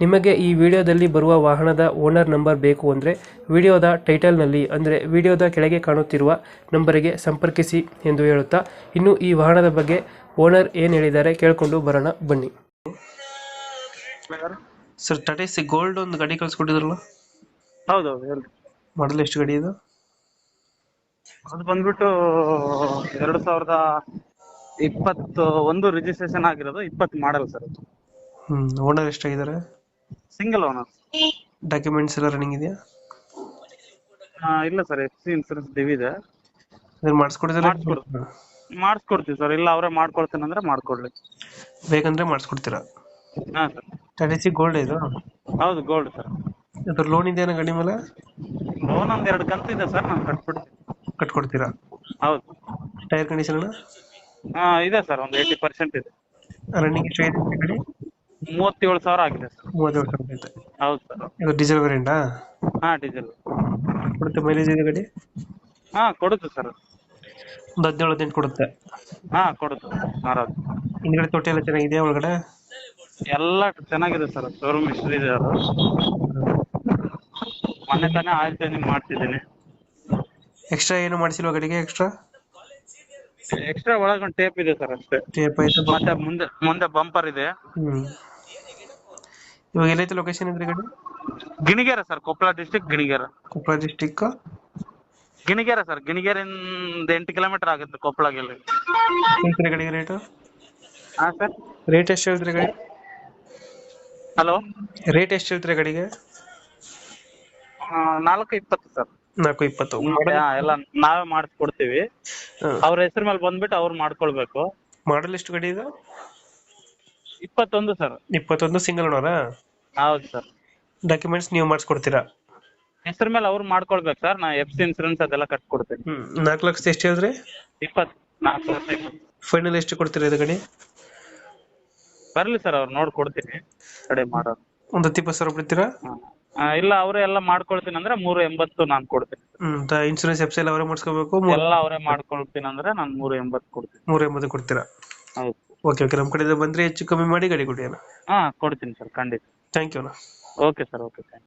ನಿಮಗೆ ಈ ವಿಡಿಯೋದಲ್ಲಿ ಬರುವ ವಾಹನದ ಓನರ್ ನಂಬರ್ ಬೇಕು ಅಂದರೆ ವಿಡಿಯೋದ ಟೈಟಲ್ನಲ್ಲಿ ಅಂದರೆ ವಿಡಿಯೋದ ಕೆಳಗೆ ಕಾಣುತ್ತಿರುವ ನಂಬರಿಗೆ ಸಂಪರ್ಕಿಸಿ ಎಂದು ಹೇಳುತ್ತಾ ಇನ್ನು ಈ ವಾಹನದ ಬಗ್ಗೆ ಓನರ್ ಏನು ಹೇಳಿದ್ದಾರೆ ಕೇಳಿಕೊಂಡು ಬರೋಣ ಬನ್ನಿ. ಸರ್ ಟಾಟಾ ಸಿ ಗೋಲ್ಡ್ ಒಂದು ಗಾಡಿ ಕಳಿಸ್ಕೊಟ್ಟಿದ್ರಲ್ಲ? ಹೌದೌದು ಹೇಳಿ ಮಾಡಲ್ ಎಷ್ಟು ಗಾಡಿ ಇದು? ಅದು ಬಂದ್ಬಿಟ್ಟು ಎರಡು ಸಾವಿರದ ಇಪ್ಪತ್ತು ಒಂದು ರಿಜಿಸ್ಟ್ರೇಷನ್ ಆಗಿರೋದು ಇಪ್ಪತ್ತು ಮಾಡಲ್ ಸರ್. ಹ್ಞೂ ಓನರ್ ಎಷ್ಟಾಗಿದ್ದಾರೆ? ಸಿಂಗಲ್ ಓನರ್ ಡಾಕ್ಯುಮೆಂಟ್ಸ್ ಎಲ್ಲ ರನ್ನಿಂಗ್ ಇದೆಯಾ? ಇಲ್ಲ ಸರ್ ಎಫ್ ಸಿ ಇನ್ಸೂರೆನ್ಸ್ ಡಿವಿದೆ ಅದನ್ನ ಮಾಡಿಸ್ಕೊಡಿದ್ರೆ ಮಾಡಿಸ್ಕೊಡ್ತೀವಿ ಮಾಡಿಸ್ಕೊಡ್ತೀವಿ ಸರ್ ಇಲ್ಲ ಅವರೇ ಮಾಡ್ಕೊಡ್ತೀನಿ ಅಂದ್ರೆ ಮಾಡ್ಕೊಡ್ಲಿ. ಬೇಕಂದ್ರೆ ಮಾಡಿಸ್ಕೊಡ್ತೀರಾ? ಹಾಂ ಸರ್ ಟಾಟಾ ಸಿ ಗೋಲ್ಡ್ ಇದು? ಹೌದು ಗೋಲ್ಡ್ ಸರ್ ಅದ್ರ ಲೋನ್ ಇದೆಯಾ ಗಡಿ ಮೇಲೆ? ಲೋನ್ ಒಂದು ಎರಡು ಕಂತು ಇದೆ ಸರ್ ನಾನು ಕಟ್ಬಿಡ್ತೀನಿ. ಕಟ್ಕೊಡ್ತೀರಾ? ಹೌದು. ಟೈರ್ ಕಂಡೀಷನ್ ಹಾ ಇದೆ ಸರ್ ಒಂದು ಏಯ್ಟಿ ಪರ್ಸೆಂಟ್ ಇದೆ. ರನ್ನಿಂಗ್ ಎಷ್ಟಾಗಿದೆ ಗಾಡಿ? ಮೂವತ್ತೇಳು ಸಾವಿರ ಆಗಿದೆ ಸರ್. ಮೂವತ್ತೇಳು ಸಾವಿರ ಐತೆ ಹೌದು ಸರ್. ಇದು ಡೀಸೆಲ್ ವೇರಿಯಂಟಾ ಹಾ ಡೀಸೆಲ್ ಕೊಡುತ್ತೆ ಮೈಲೇಜ್ ಇದೆ ಗಾಡಿ? ಹಾ ಕೊಡುತ್ತೆ ಸರ್. ಒಂದು ಹದಿನೇಳು ಹದಿನೆಂಟು ಕೊಡುತ್ತೆ. ಹಾ ಕೊಡುತ್ತೆ ಮಾರೋದು ಹಿಂದ್ಗಡೆ ತೊಟ್ಟಿ ಎಲ್ಲ ಚೆನ್ನಾಗಿದೆಯಾ ಒಳಗಡೆ? ಎಲ್ಲ ಚೆನ್ನಾಗಿದೆ ಸರ್. ಶೋರೂಮ್ ಹಿಸ್ಟ್ರಿ ಇದೆ ಅದು. ಮೊನ್ನೆ ತಾನೇ ಆಯಿಲ್ ಚೇಂಜಿಂಗ್ ಮಾಡ್ತಿದ್ದೀನಿ. ಎಕ್ಸ್ಟ್ರಾ ಏನು ಮಾಡಿಸಿಲ್ವಾ ಗಾಡಿಗೆ ಎಕ್ಸ್ಟ್ರಾ ಎಕ್ಸ್ಟ್ರಾ ಒಳಗೊಂದು ಟೇಪ್ ಇದೆ ಸರ್ ಅಷ್ಟೇ. ಟೇಪ್ ಐತೆ. ಮತ್ತೆ ಮುಂದೆ ಮುಂದೆ ಬಂಪರ್ ಇದೆ. ಇವಾಗ ಎಲ್ಲೈತೆ ಲೊಕೇಶನ್ ಇದ್ರಿ ಗಡಿ? Ginigere sir Koppal district Ginigere. Koppal district Ginigere sir ಗಿಣಿಗೆರೆಯಿಂದ ಎಂಟು ಕಿಲೋಮೀಟರ್ ಆಗುತ್ತೆ ಕೊಪ್ಪಳ ಹೇಳ್ತೀರಿ ರೇಟ್ ಹಾ ಸರ್? ರೇಟ್ ಎಷ್ಟು ಹೇಳ್ತೀರಿ ಗಾಡಿ? ಹಲೋ? ರೇಟ್ ಎಷ್ಟು ಹೇಳ್ತೀರಿ ಗಾಡಿಗೆ? ನಾಲ್ಕು ಇಪ್ಪತ್ತು ಸರ್. ನಾಲ್ಕು ಇಪ್ಪತ್ತು. ಹಾ, ಎಲ್ಲ ನಾವೇ ಮಾಡಿಸ್ಕೊಡ್ತೀವಿ ಅವ್ರ ಹೆಸರು ಮೇಲೆ ಬಂದ್ಬಿಟ್ಟು ಅವ್ರು ಮಾಡ್ಕೊಳ್ಬೇಕು. ಮಾಡಲ್ ಎಷ್ಟು ಗಡಿ ಇದು? ಇಪ್ಪತ್ತೊಂದು ಸರ್. ಇಪ್ಪತ್ತೊಂದು ಸಿಂಗಲ್ ಓನರಾ ಹೌದು ಸರ್. ಡಾಕ್ಯುಮೆಂಟ್ಸ್ ನೀವು ಮಾಡಿಸ್ಕೊಡ್ತೀರಾ? ಹೆಸರು ಮೇಲೆ ಅವ್ರು ಮಾಡ್ಕೊಳ್ಬೇಕು ಸರ್. ನಾ ಎಫ್ ಸಿ ಇನ್ಸೂರೆನ್ಸ್ ಅದೆಲ್ಲ ಕಟ್ಕೊಡ್ತೀನಿ. ಹ್ಞೂ ನಾಲ್ಕು ಲಕ್ಷದ ಎಷ್ಟು ಹೇಳಿದ್ರಿ? ಇಪ್ಪತ್ತು ನಾಲ್ಕು ಇಪ್ಪತ್ತು. ಫೈನಲ್ ಎಷ್ಟು ಕೊಡ್ತೀರಾ ಇದು ಗಾಡಿ ಬರ್ಲಿ ಸರ್ ಅವ್ರು ನೋಡಿ ಕೊಡ್ತೀನಿ. ಕಡೆ ಮಾಡೋದು ಒಂದು ಹತ್ತು ಇಪ್ಪತ್ತು ಸಾವಿರ ಬಿಡ್ತೀರಾ ಹಾ. ಆ, ಇಲ್ಲ ಅವರೇ ಎಲ್ಲ ಮಾಡ್ಕೊಳ್ತೀನಿ ಅಂದ್ರೆ ಮೂರು ಎಂಬತ್ತು ನಾನು ಕೊಡ್ತೀನಿ. ಇನ್ಸೂರೆನ್ಸ್ ಇನ್ಶೂರೆನ್ಸ್ ಎಫ್ಸ್ ಎಲ್ಲ ಅವರೇ ಮಾಡಿಸ್ಕೋಬೇಕು? ಎಲ್ಲ ಅವರೇ ಮಾಡ್ಕೊಳ್ತೀನಿ ಅಂದ್ರೆ ನಾನು ಮೂರು ಎಂಬತ್ತು ಕೊಡ್ತೀನಿ. ಮೂರ ಎಂಬತ್ತು ಕೊಡ್ತೀರಾ? ಹೌದು. ಓಕೆ ಓಕೆ ನಮ್ಮ ಕಡೆಯಿಂದ ಬಂದ್ರೆ ಹೆಚ್ಚು ಕಮ್ಮಿ ಮಾಡಿ ಗಾಡಿ ಕೊಡಿ ಅಣ್ಣ. ಹಾ ಕೊಡ್ತೀನಿ ಸರ್ ಖಂಡಿತ. ಥ್ಯಾಂಕ್ ಯು ಅಣ್ಣ. Okay sir okay thank